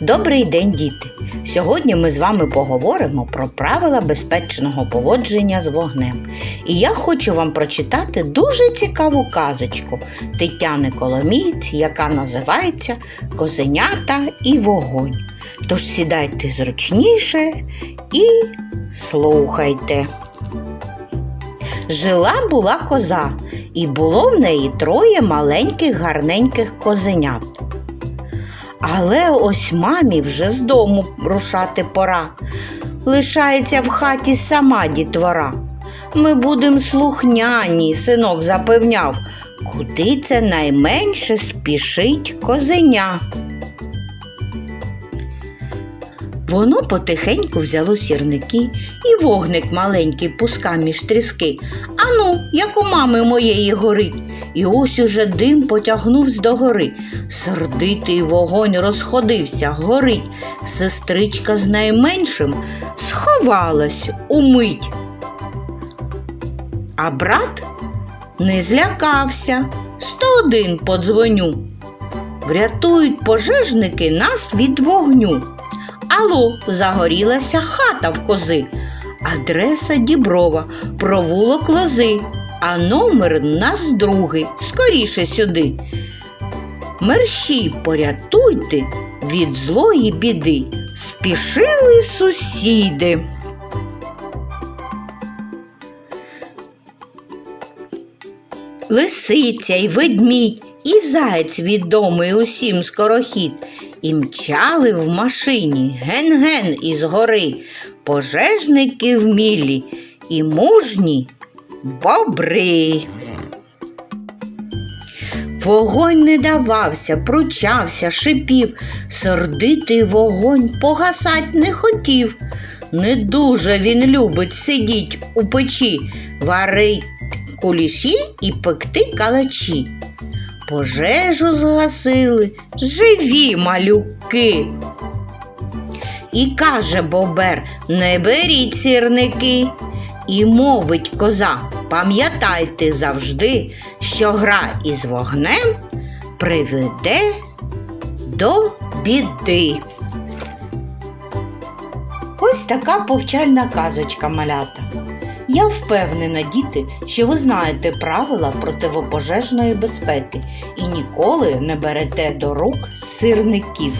Добрий день, діти! Сьогодні ми з вами поговоримо про правила безпечного поводження з вогнем. І я хочу вам прочитати дуже цікаву казочку Тетяни Коломієць, яка називається Козенята і вогонь. Тож сідайте зручніше і слухайте. Жила була коза, і було в неї троє маленьких гарненьких козенят. Але ось мамі вже з дому рушати пора. Лишається в хаті сама дітвора. Ми будем слухняні, синок запевняв, куди це найменше спішить козеня. Воно потихеньку взяло сірники і вогник маленький пуска між тріски. Ану, як у мами моєї горить. І ось уже дим потягнувся до гори. Сердитий вогонь розходився, горить. Сестричка з найменшим сховалась умить. А брат не злякався. 101 подзвоню. Врятують пожежники нас від вогню. Алло, загорілася хата в кози. Адреса Діброва, провулок лози, а номер нас другий. Скоріше сюди. Мерщій порятуйте від злої біди. Спішили сусіди. Лисиця й ведмідь, і заєць відомий усім скорохід, і мчали в машині ген-ген із гори, пожежники вмілі і мужні бобри. Вогонь не давався, пручався, шипів, сердитий вогонь погасать не хотів. Не дуже він любить сидіть у печі, варить куліші і пекти калачі. Пожежу згасили живі малюки. І каже бобер, не беріть сірники. І мовить коза, пам'ятайте завжди, що гра із вогнем приведе до біди. Ось така повчальна казочка малята. Я впевнена, діти, що ви знаєте правила противопожежної безпеки і ніколи не берете до рук сирників.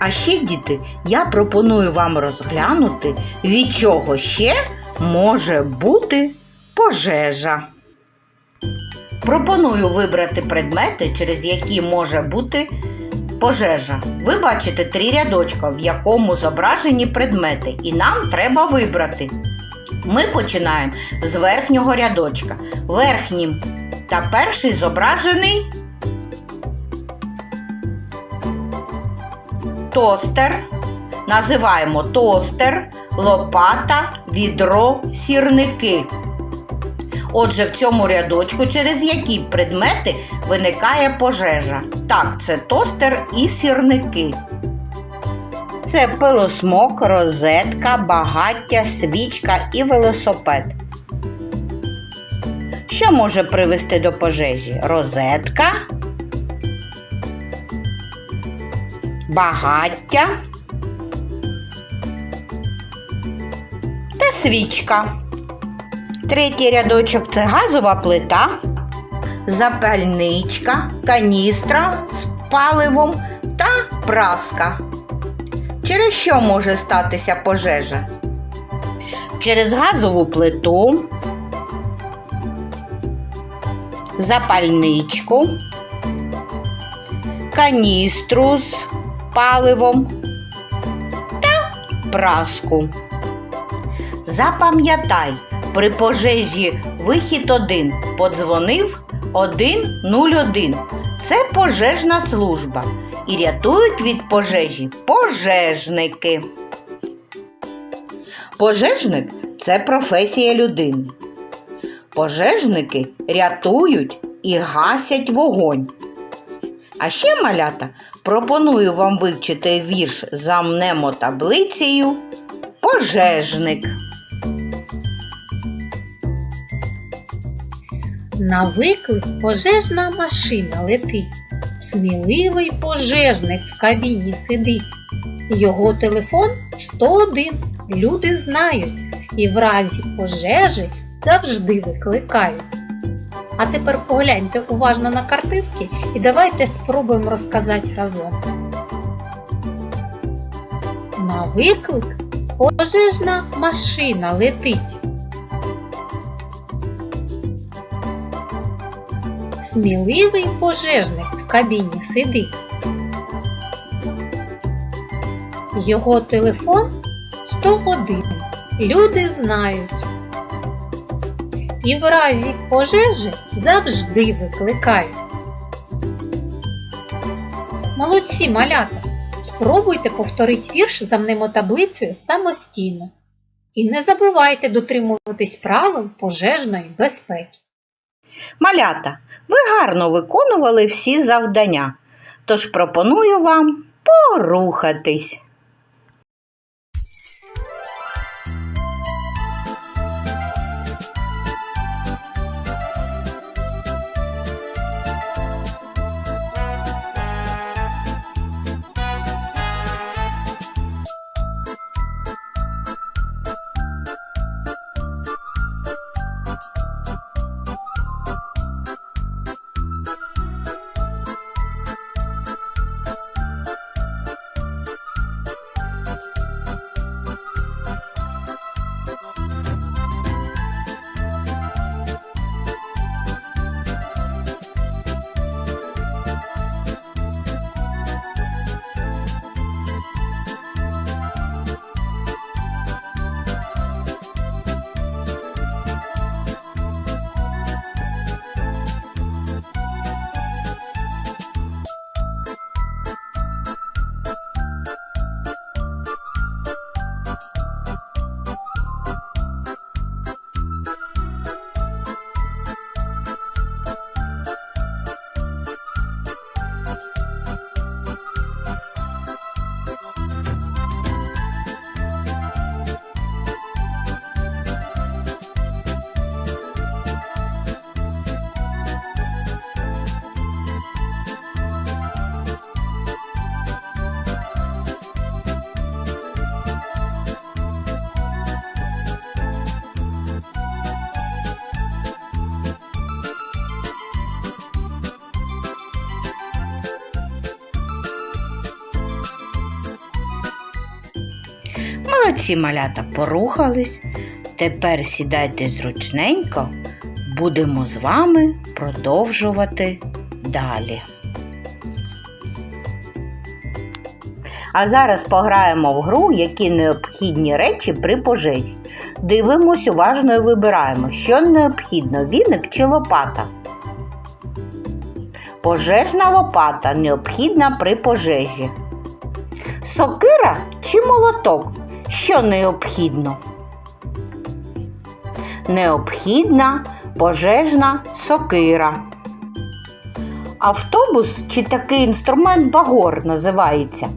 А ще, діти, я пропоную вам розглянути, від чого ще може бути пожежа. Пропоную вибрати предмети, через які може бути пожежа. Ви бачите три рядочка, в якому зображені предмети, і нам треба вибрати. Ми починаємо з верхнього рядочка. Верхнім та перший зображений тостер. Називаємо тостер, лопата, відро, сірники. Отже, в цьому рядочку, через які предмети виникає пожежа. Так, це тостер і сірники. Це пилосмок, розетка, багаття, свічка і велосипед. Що може привести до пожежі? Розетка, багаття та свічка. Третій рядочок це газова плита, запальничка, каністра з паливом та праска. Через що може статися пожежа? Через газову плиту, запальничку, каністру з паливом та праску. Запам'ятай, при пожежі вихід 1 подзвонив 101. Це пожежна служба і рятують від пожежі пожежники. Пожежник це професія людини. Пожежники рятують і гасять вогонь. А ще малята пропоную вам вивчити вірш за мнемотаблицею Пожежник. На виклик пожежна машина летить. Сміливий пожежник в кабіні сидить. Його телефон 101. Люди знають і в разі пожежі завжди викликають. А тепер погляньте уважно на картинки і давайте спробуємо розказати разом. На виклик пожежна машина летить. Сміливий пожежник в кабіні сидить. Його телефон 101. Люди знають. І в разі пожежі завжди викликають. Молодці малята! Спробуйте повторити вірш за мнемотаблицею самостійно. І не забувайте дотримуватись правил пожежної безпеки. Малята, ви гарно виконували всі завдання, тож пропоную вам порухатись. Молодці малята порухались. Тепер сідайте зручненько, будемо з вами продовжувати далі. А зараз пограємо в гру, які необхідні речі при пожежі. Дивимось уважно і вибираємо, що необхідно віник чи лопата. Пожежна лопата необхідна при пожежі. Сокира чи молоток? Що необхідно? Необхідна пожежна сокира. Автобус чи такий інструмент багор називається.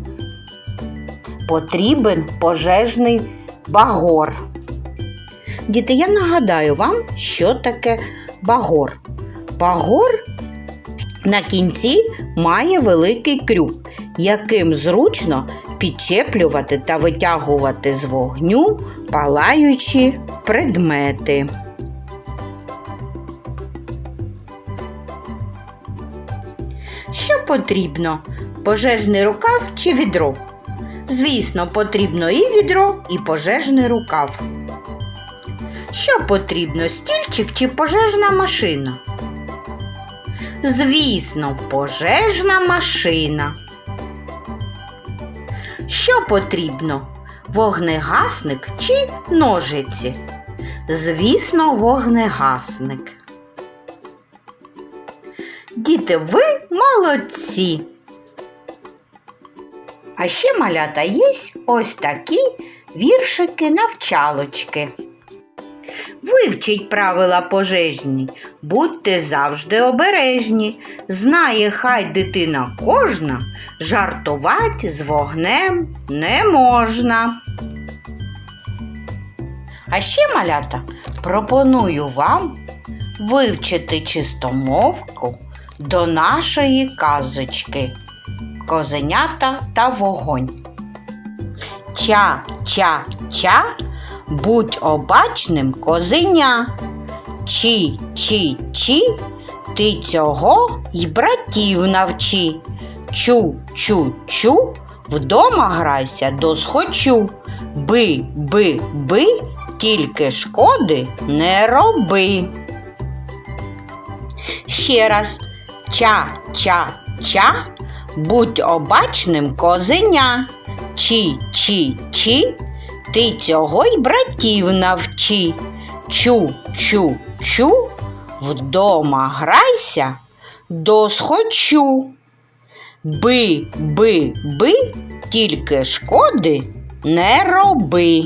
Потрібен пожежний багор. Діти, я нагадаю вам, що таке багор. Багор на кінці має великий крюк, яким зручно підчеплювати та витягувати з вогню палаючі предмети. Що потрібно? Пожежний рукав чи відро? Звісно, потрібно і відро, і пожежний рукав. Що потрібно? Стільчик чи пожежна машина? Звісно, пожежна машина. Що потрібно? Вогнегасник чи ножиці? Звісно, вогнегасник. Діти, ви молодці. А ще малята є ось такі віршики-навчалочки. Вивчіть правила пожежні, будьте завжди обережні. Знає, хай дитина кожна, жартувати з вогнем не можна. А ще, малята, пропоную вам вивчити чистомовку до нашої казочки Козенята та вогонь. Ча, ча, ча, будь обачним козеня. Чі, чі, чі, ти цього й братів навчи. Чу, чу, чу, вдома грайся досхочу. Би, би, би, тільки шкоди не роби. Ще раз ча, ча, ча, будь обачним козеня. Чі, чі, чі, ти цього й братів навчи. Чу, чу, чу, вдома грайся, досхочу. Би, би, би, тільки шкоди не роби.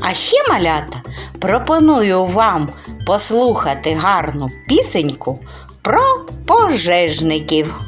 А ще, малята, пропоную вам послухати гарну пісеньку про пожежників.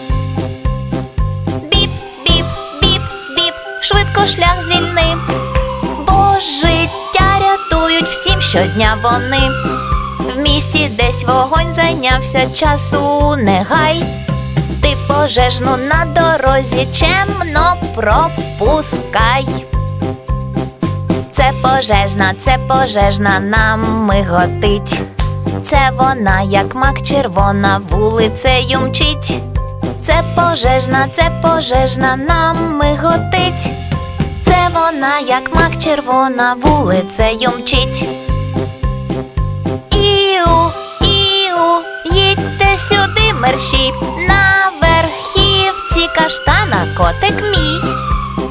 Швидко шлях звільни. Бо життя рятують всім щодня вони. В місті десь вогонь зайнявся часу не гай. Ти пожежну на дорозі чемно пропускай. Це пожежна, це пожежна нам миготить. Це вона, як мак червона, вулицею мчить. Це пожежна, це пожежна нам миготить. Це вона, як мак червона, вулицею мчить. Іу, іу, їдьте сюди, мерщій, на верхівці каштана котик мій.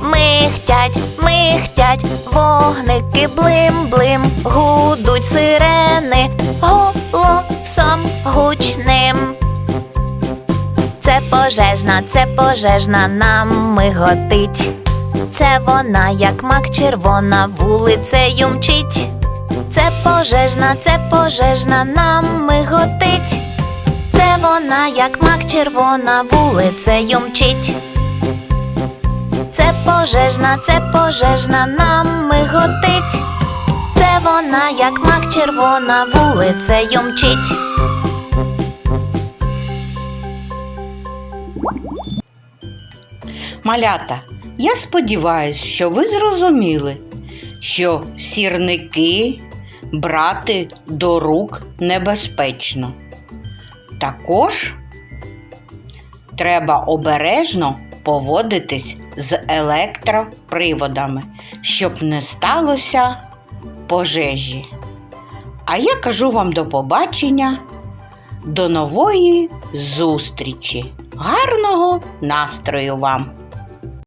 Михтять, михтять, вогники блим-блим, гудуть сирени голосом гучним. Пожежна, це пожежна нам миготить. Це вона, як мак червона, вулицею мчить. Це пожежна, це пожежна нам миготить. Це вона, як мак червона, вулицею мчить. Це пожежна, це пожежна нам миготить. Це вона, як мак червона, вулицею мчить. Малята, я сподіваюся, що ви зрозуміли, що сірники брати до рук небезпечно. Також треба обережно поводитись з електроприводами, щоб не сталося пожежі. А я кажу вам до побачення, до нової зустрічі. Гарного настрою вам!